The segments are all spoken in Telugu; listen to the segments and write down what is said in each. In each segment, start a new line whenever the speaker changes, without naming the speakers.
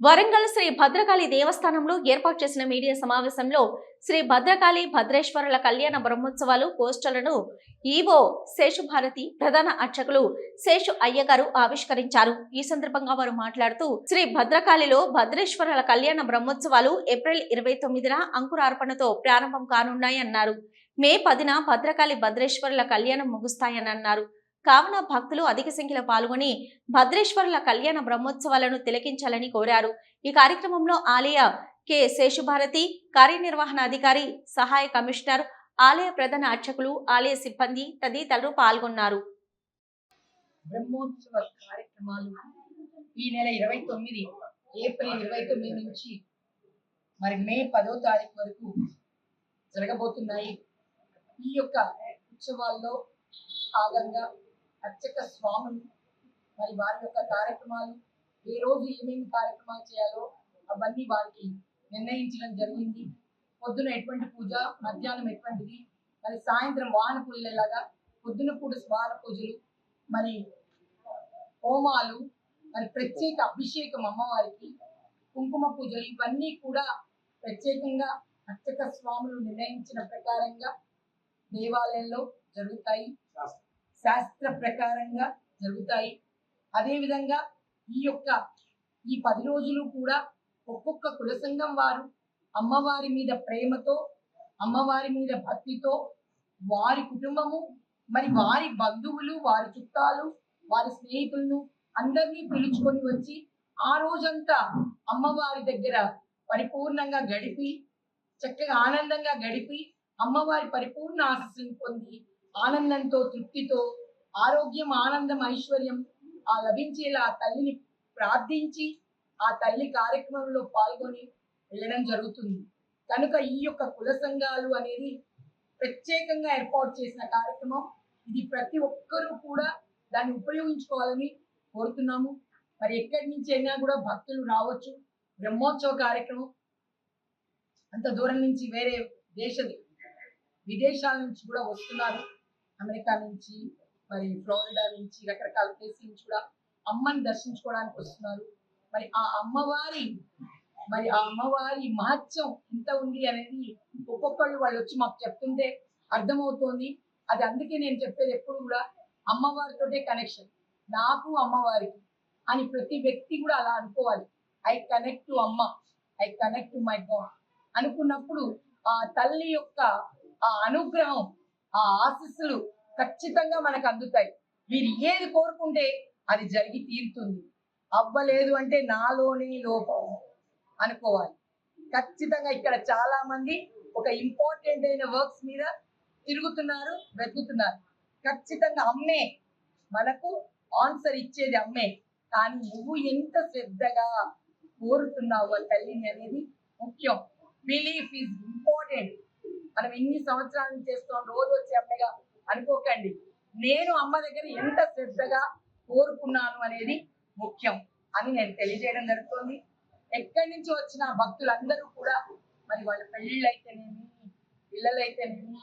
వరంగల్ శ్రీ భద్రకాళి దేవస్థానంలో ఏర్పాటు చేసిన మీడియా సమావేశంలో శ్రీ భద్రకాళి భద్రేశ్వరుల కళ్యాణ బ్రహ్మోత్సవాలు పోస్టర్లను ఈవో శేషుభారతి ప్రధాన అర్చకులు శేషు అయ్యగారు ఆవిష్కరించారు. ఈ సందర్భంగా వారు మాట్లాడుతూ శ్రీ భద్రకాళిలో భద్రేశ్వరుల కళ్యాణ బ్రహ్మోత్సవాలు ఏప్రిల్ ఇరవై తొమ్మిదిన అంకురార్పణతో ప్రారంభం కానున్నాయన్నారు. మే పదిన భద్రకాళి భద్రేశ్వరుల కళ్యాణం ముగుస్తాయని అన్నారు కావున భక్తులు అధిక సంఖ్యలో పాల్గొని భద్రేశ్వరుల కళ్యాణ బ్రహ్మోత్సవాలను తిలకించాలని కోరారు. ఈ కార్యక్రమంలో ఆలయ కె. శేషుభారతి కార్యనిర్వహణాధికారి సహాయ కమిషనర్ ఆలయ ప్రధాన అర్చకులు ఆలయ సిబ్బంది తదితరులు పాల్గొన్నారు.
బ్రహ్మోత్సవ కార్యక్రమాలు ఈ నెల ఇరవై తొమ్మిది ఏప్రిల్ ఇరవై తొమ్మిది నుంచి మరి మే పదో తారీఖు వరకు జరగబోతున్నాయి. ఈ యొక్క ఉత్సవాల్లో భాగంగా అర్చక స్వాములు మరి వారి యొక్క కార్యక్రమాలు ఏ రోజు ఏమేమి కార్యక్రమాలు చేయాలో అవన్నీ వారికి నిర్ణయించడం జరిగింది. పొద్దున ఎటువంటి పూజ మధ్యాహ్నం ఎటువంటిది మరి సాయంత్రం వాహన పూజలు ఎలాగా పొద్దున పూట స్వాన పూజలు మరి హోమాలు మరి ప్రత్యేక అభిషేకం అమ్మవారికి కుంకుమ పూజలు ఇవన్నీ కూడా ప్రత్యేకంగా అర్చక స్వాములు నిర్ణయించిన ప్రకారంగా దేవాలయంలో జరుగుతాయి. శాస్త్ర ప్రకారంగా జరుగుతాయి. అదేవిధంగా ఈ యొక్క ఈ పది రోజులు కూడా ఒక్కొక్క కుల సంఘం వారు అమ్మవారి మీద ప్రేమతో అమ్మవారి మీద భక్తితో వారి కుటుంబము మరి వారి బంధువులు వారి చుట్టాలు వారి స్నేహితులను అందరినీ పిలుచుకొని వచ్చి ఆ రోజంతా అమ్మవారి దగ్గర పరిపూర్ణంగా గడిపి చక్కగా ఆనందంగా గడిపి అమ్మవారి పరిపూర్ణ ఆశస్సును పొంది ఆనందంతో తృప్తితో ఆరోగ్యం ఆనందం ఐశ్వర్యం ఆ లభించేలా ఆ తల్లిని ప్రార్థించి ఆ తల్లి కార్యక్రమంలో పాల్గొని వెళ్ళడం జరుగుతుంది. కనుక ఈ యొక్క కుల సంఘాలు అనేది ప్రత్యేకంగా ఏర్పాటు చేసిన కార్యక్రమం. ఇది ప్రతి ఒక్కరూ కూడా దాన్ని ఉపయోగించుకోవాలని కోరుతున్నాము. మరి ఎక్కడి నుంచి అయినా కూడా భక్తులు రావచ్చు. బ్రహ్మోత్సవ కార్యక్రమం అంత దూరం నుంచి వేరే దేశ విదేశాల నుంచి కూడా వస్తున్నారు. అమెరికా నుంచి మరి ఫ్లోరిడా నుంచి రకరకాల ప్లేస్ నుంచి కూడా అమ్మని దర్శించుకోవడానికి వస్తున్నారు. మరి ఆ అమ్మవారి మరి ఆ అమ్మవారి మహత్యం ఎంత ఉంది అనేది ఒక్కొక్కళ్ళు వాళ్ళు వచ్చి మాకు చెప్తుంటే అర్థమవుతోంది. అది అందుకే నేను చెప్పేది ఎప్పుడు కూడా అమ్మవారితోటే కనెక్షన్ నాకు అమ్మవారికి అని ప్రతి వ్యక్తి కూడా అలా అనుకోవాలి. ఐ కనెక్ట్ టు అమ్మ. I connect to my god అనుకున్నప్పుడు ఆ తల్లి యొక్క ఆ అనుగ్రహం ఆ ఆశీస్సులు ఖచ్చితంగా మనకు అందుతాయి. మీరు ఏది కోరుకుంటే అది జరిగి తీరుతుంది. అవ్వలేదు అంటే నాలోనే లోపం అనుకోవాలి. ఖచ్చితంగా ఇక్కడ చాలా మంది ఒక ఇంపార్టెంట్ అయిన వర్క్స్ మీద తిరుగుతున్నారు వెతుకుతున్నారు. ఖచ్చితంగా అమ్మే మనకు ఆన్సర్ ఇచ్చేది అమ్మే. కానీ నువ్వు ఎంత శ్రద్ధగా కోరుతున్నావు తల్లిని అనేది ముఖ్యం. బిలీఫ్ ఈజ్ ఇంపార్టెంట్ మనం ఎన్ని సంవత్సరాలు చేస్తాం రోజు వచ్చే అమ్మగా అనుకోకండి. నేను అమ్మ దగ్గర ఎంత శ్రద్ధగా కోరుకున్నాను అనేది ముఖ్యం అని నేను తెలియజేయడం జరుగుతుంది. ఎక్కడి నుంచి వచ్చిన భక్తులందరూ కూడా మరి వాళ్ళ పెళ్ళిళ్ళు అయితేనేమి పిల్లలు అయితేనేమి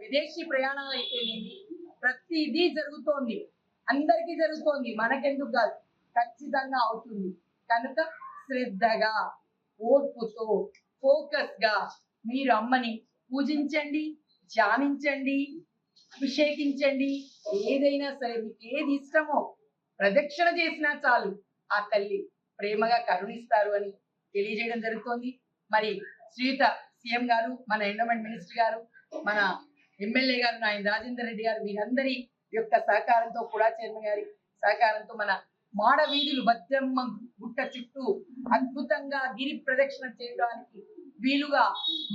విదేశీ ప్రయాణాలు అయితేనేమి ప్రతిదీ జరుగుతోంది. అందరికీ జరుగుతోంది. మనకెందుకు కాదు. ఖచ్చితంగా అవుతుంది. కనుక శ్రద్ధగా ఓర్పుతో ఫోకస్గా మీరు అమ్మని పూజించండి ధ్యానించండి అభిషేకించండి. ఏదైనా సరే మీకు ఏది ఇష్టమో ప్రదక్షిణ చేసినా చాలు. ఆ తల్లి ప్రేమగా కరుణిస్తారు అని తెలియజేయడం జరుగుతోంది. మరి శ్రీయుత సీఎం గారు మన ఎండోమెంట్ మినిస్టర్ గారు మన ఎమ్మెల్యే గారు నాయన రాజేందర్ రెడ్డి గారు మీరందరి యొక్క సహకారంతో కూడా చైర్మన్ గారి సహకారంతో మన మాడ వీధులు భద్రమ్మ గుట్ట చుట్టూ అద్భుతంగా గిరి ప్రదక్షిణ చేయడానికి వీలుగా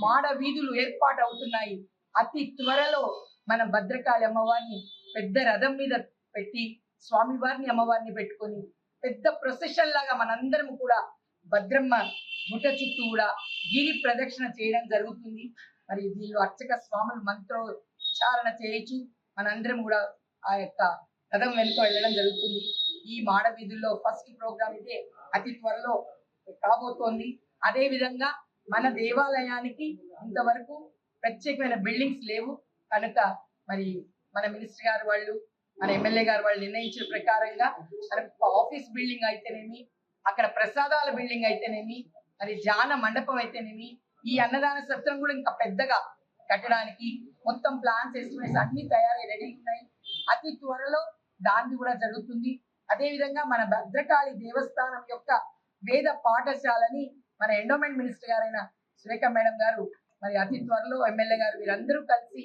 మాడ వీధులు ఏర్పాటు అవుతున్నాయి అతి త్వరలో మన భద్రకాళి అమ్మవారిని పెద్ద రథం మీద పెట్టి స్వామివారిని అమ్మవారిని పెట్టుకొని పెద్ద ప్రొసెషన్ లాగా మనందరం కూడా భద్రమ్మ గుట్ట చుట్టూ కూడా గిరి ప్రదక్షిణ చేయడం జరుగుతుంది. మరి వీళ్ళు అర్చక స్వాములు మంత్రోచ్చారణ చేయొచ్చు మనందరం కూడా ఆ యొక్క రథం వెనుక వెళ్ళడం జరుగుతుంది. ఈ మాడ వీధుల్లో ఫస్ట్ ప్రోగ్రామ్ ఇదే. అతి త్వరలో కాబోతోంది అదే విధంగా మన దేవాలయానికి ఇంతవరకు ప్రత్యేకమైన బిల్డింగ్స్ లేవు. కనుక మరి మన మినిస్టర్ గారు వాళ్ళు మన ఎమ్మెల్యే గారు వాళ్ళు నిర్ణయించిన ప్రకారంగా మనకు ఆఫీస్ బిల్డింగ్ అయితేనేమి అక్కడ ప్రసాదాల బిల్డింగ్ అయితేనేమి మరి జాన మండపం అయితేనేమి ఈ అన్నదాన సత్రం కూడా ఇంకా పెద్దగా కట్టడానికి మొత్తం ప్లాన్స్ ఎస్టిమేట్స్ అన్ని తయారై రెడీ ఉన్నాయి. అతి త్వరలో దాన్ని కూడా జరుగుతుంది. అదేవిధంగా మన భద్రకాళి దేవస్థానం యొక్క వేద పాఠశాలని మన ఎండోమెంట్ మినిస్టర్ గారైన సురేఖ మేడం గారు మరి అతి త్వరలో ఎమ్మెల్యే గారు వీరందరూ కలిసి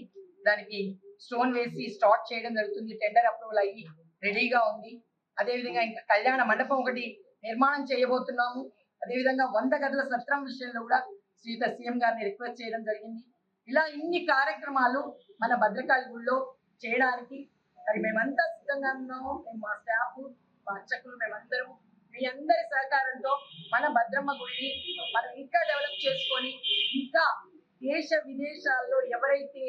దానికి స్టోన్ వేసి స్టార్ట్ చేయడం జరుగుతుంది. టెండర్ అప్రూవల్ అయ్యి రెడీగా ఉంది. అదేవిధంగా ఇంకా కళ్యాణ మండపం ఒకటి నిర్మాణం చేయబోతున్నాము. అదేవిధంగా వంద గదుల సత్రం విషయంలో కూడా శ్రీత సీఎం గారిని రిక్వెస్ట్ చేయడం జరిగింది. ఇలా ఇన్ని కార్యక్రమాలు మన భద్రకాళి గుళ్ళో చేయడానికి మరి మేమంతా సిద్ధంగా ఉన్నాము. మేము మా స్టాఫ్ మా అర్చకులు మేమందరం మీ అందరి సహకారంతో మన భద్రమ్మ గుడిని మనం ఇంకా డెవలప్ చేసుకొని ఇంకా దేశ విదేశాల్లో ఎవరైతే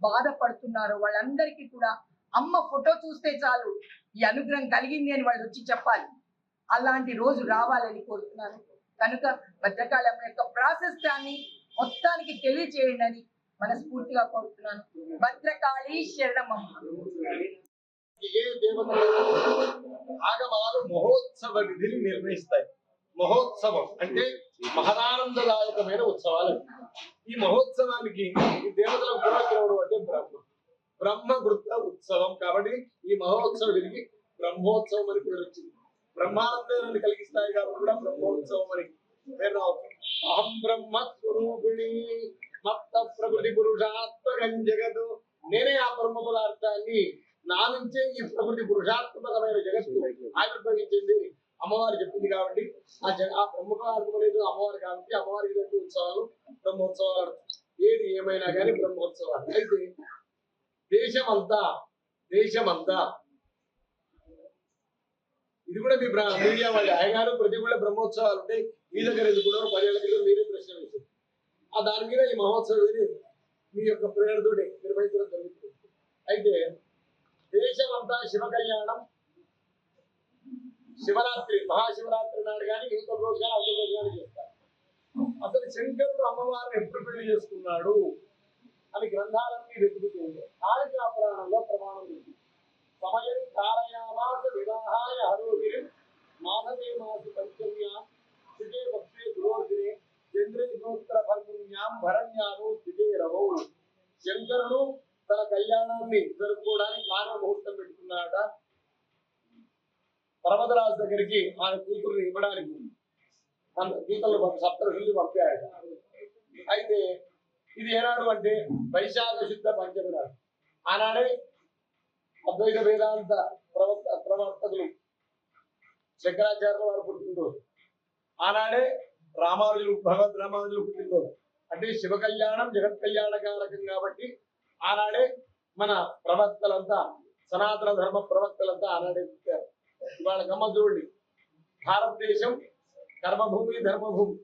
బాధపడుతున్నారో వాళ్ళందరికీ కూడా అమ్మ ఫోటో చూస్తే చాలు ఈ అనుగ్రహం కలిగింది అని వాళ్ళు వచ్చి చెప్పాలి. అలాంటి రోజు రావాలని కోరుతున్నాను. కనుక భద్రకాళి అమ్మ యొక్క ప్రాసెస్ దాన్ని మొత్తానికి తెలియచేయండి అని మనస్ఫూర్తిగా కోరుతున్నాను. భద్రకాళి శరణమ్మ
ఏ దేవతలు ఆగమాలు మహోత్సవ విధిని నిర్ణయిస్తాయి. మహోత్సవం అంటే మహదానందదాయకమైన ఉత్సవాలు. ఈ మహోత్సవానికి ఈ దేవతల గుణగ్రవుడు అంటే బ్రహ్మ. బ్రహ్మ వృత్త ఉత్సవం కాబట్టి ఈ మహోత్సవ విధికి బ్రహ్మోత్సవం అని పేరు వచ్చింది. బ్రహ్మానందాన్ని కలిగిస్తాయి కాబట్టి కూడా బ్రహ్మోత్సవం అని పేరు అహం బ్రహ్మ స్వరూపిణి మత్త ప్రకృతి పురుషాత్మకం జగదు నేనే ఆ బ్రహ్మ పదార్థాన్ని నా నుంచే ఈ ప్రకృతి పురుషాత్మకమైన జగత్తు ఆవిర్భవించింది. అమ్మవారు చెప్పింది కాబట్టి ఆ జగ ఆ బ్రహ్మ పదార్థం అమ్మవారు కాబట్టి అమ్మవారికి జరిగే ఉత్సవాలు బ్రహ్మోత్సవాలు ఏది ఏమైనా కానీ బ్రహ్మోత్సవాలు. అయితే దేశమంతా దేశమంతా ఇది కూడా మీ మీడియా వాళ్ళు. అయ్యగారు ప్రతి కూడా బ్రహ్మోత్సవాలు ఉంటాయి. మీ దగ్గర ఎందుకు పదేళ్ళ క్రితం మీరే ప్రశ్న వేశారు. ఆ దాని మీద ఈ మహోత్సవం మీ యొక్క ప్రేరణతోటి నిర్వహించడం జరుగుతుంది. అయితే దేశమంతా శివ కళ్యాణం శివరాత్రి మహాశివరాత్రి నాడు కానీ ఇంకొక రోజు కానీ అవతల రోజు కానీ చేస్తారు. అసలు శంకరుడు అమ్మవారిని ఎప్పుడు పెళ్ళి చేసుకున్నాడు అని గ్రంథాలన్నీ వెతుకుతుంది కాళికా పురాణంలో ప్రమాణం ఉంది. సమయం కాలయామాస వివాహాయ హరోగిరి మాధవే మాసి పంచమ్యాం శుచే వక్షే గురోగిరే చంద్రే గోత్ర భర్గుణ్యాం భరణ్యాను స్థితే రవౌ. శంకరుడు తన కళ్యాణాన్ని జరుపుకోవడానికి మానవ ముహూర్తం పెట్టుకున్నాడ పర్వతరాజు దగ్గరికి ఆయన కూతురుని ఇవ్వడానికి మన గీతలు సప్తఋషుల్ని పంపాడట అయితే ఇది ఏనాడు అంటే వైశాఖ శుద్ధ పంచమి నాడు. ఆనాడే అద్వైత వేదాంత ప్రవర్త ప్రవర్తకులు శంకరాచార్యుల వారు పుట్టినరోజు. ఆనాడే రామానుజులు భగవద్ రామానుజులు పుట్టినరోజు. అంటే శివ కళ్యాణం జగత్ కళ్యాణకారకం కాబట్టి ఆనాడే మన ప్రవక్తలంతా సనాతన ధర్మ ప్రవక్తలంతా ఆనాడే పుట్టారు. ఇవాళ గమ్మ చూడండి. భారతదేశం కర్మభూమి ధర్మభూమి.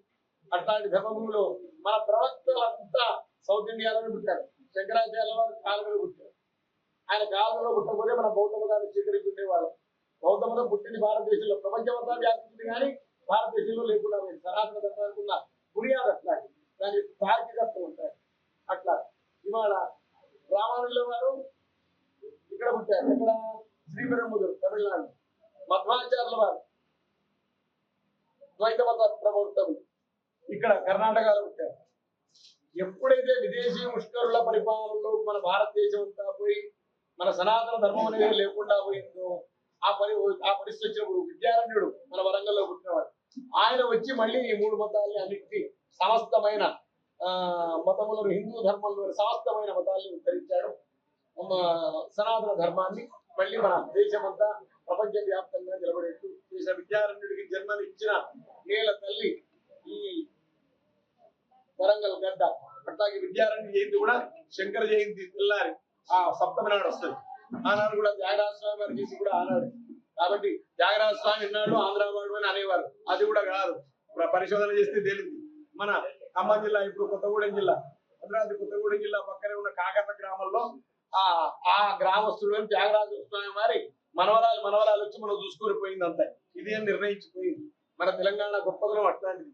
అట్లాంటి ధర్మభూమిలో మన ప్రవక్తలంతా సౌత్ ఇండియాలోనే పుట్టారు. శంకరాచార్య వారు కాలంలో పుట్టారు. ఆయన కాలంలో పుట్టకపోతే మన బౌద్ధ మతాన్ని స్వీకరించి ఉండేవాళ్ళం బౌద్ధ మతం పుట్టింది భారతదేశంలో. ప్రపంచమంతా వ్యాపించింది కానీ భారతదేశంలో లేకుండా పోయింది. సనాతన ధర్మానికి ఉన్న బునియాదు అట్లాంటి దాని తార్కిక ఉంటాయి అట్లా ఇవాళ రామానుజుల వారు ఇక్కడ పుట్టారు ఇక్కడ శ్రీపెరుంబుదూరు తమిళనాడు మధ్వాచార్యుల వారు ద్వైత మత ప్రవర్తం ఇక్కడ కర్ణాటకలో పుట్టారు. ఎప్పుడైతే విదేశీ ముష్కరుల పరిపాలనలో మన భారతదేశం అంతా పోయి మన సనాతన ధర్మం అనేది లేకుండా పోయిందో ఆ పరి ఆ పరిస్థితి వచ్చినప్పుడు విద్యారణ్యుడు మన వరంగల్లో పుట్టినవాడు. ఆయన వచ్చి మళ్ళీ ఈ మూడు మతాలని అన్నింటి సమస్తమైన ఆ మతములను హిందూ ధర్మంలో సమస్తమైన మతాల్ని ఉద్ధరించాడు. సనాతన ధర్మాన్ని మళ్ళీ మన దేశమంతా ప్రపంచ వ్యాప్తంగా నిలబడేట్టు చేసిన విద్యారణ్యుడికి జన్మనిచ్చిన నేల తల్లి ఈ వరంగల్ గడ్డ. అట్లాగే విద్యారణ్య జయంతి కూడా శంకర జయంతి తెల్లారి ఆ సప్తమి నాడు వస్తుంది. ఆనాడు కూడా త్యాగరాజ స్వామి వారి చేసి కూడా ఆనాడు. కాబట్టి త్యాగరాజ స్వామి ఇన్నాడు ఆంధ్రావాడు అని అనేవారు. అది కూడా కాదు. పరిశోధన చేస్తే తేలింది మన ఖమ్మం జిల్లా ఇప్పుడు కొత్తగూడెం జిల్లా భద్రాద్రి కొత్తగూడెం జిల్లా పక్కనే ఉన్న కాకర్ల గ్రామంలో ఆ ఆ గ్రామస్తుడు అని త్యాగరాజ స్వామి వారి మనవరాలు మనవరాలు వచ్చి మనం చూసుకొని పోయింది అంతే ఇది అని నిర్ణయించిపోయింది? మన తెలంగాణ గొప్పదనం అట్లాంటిది.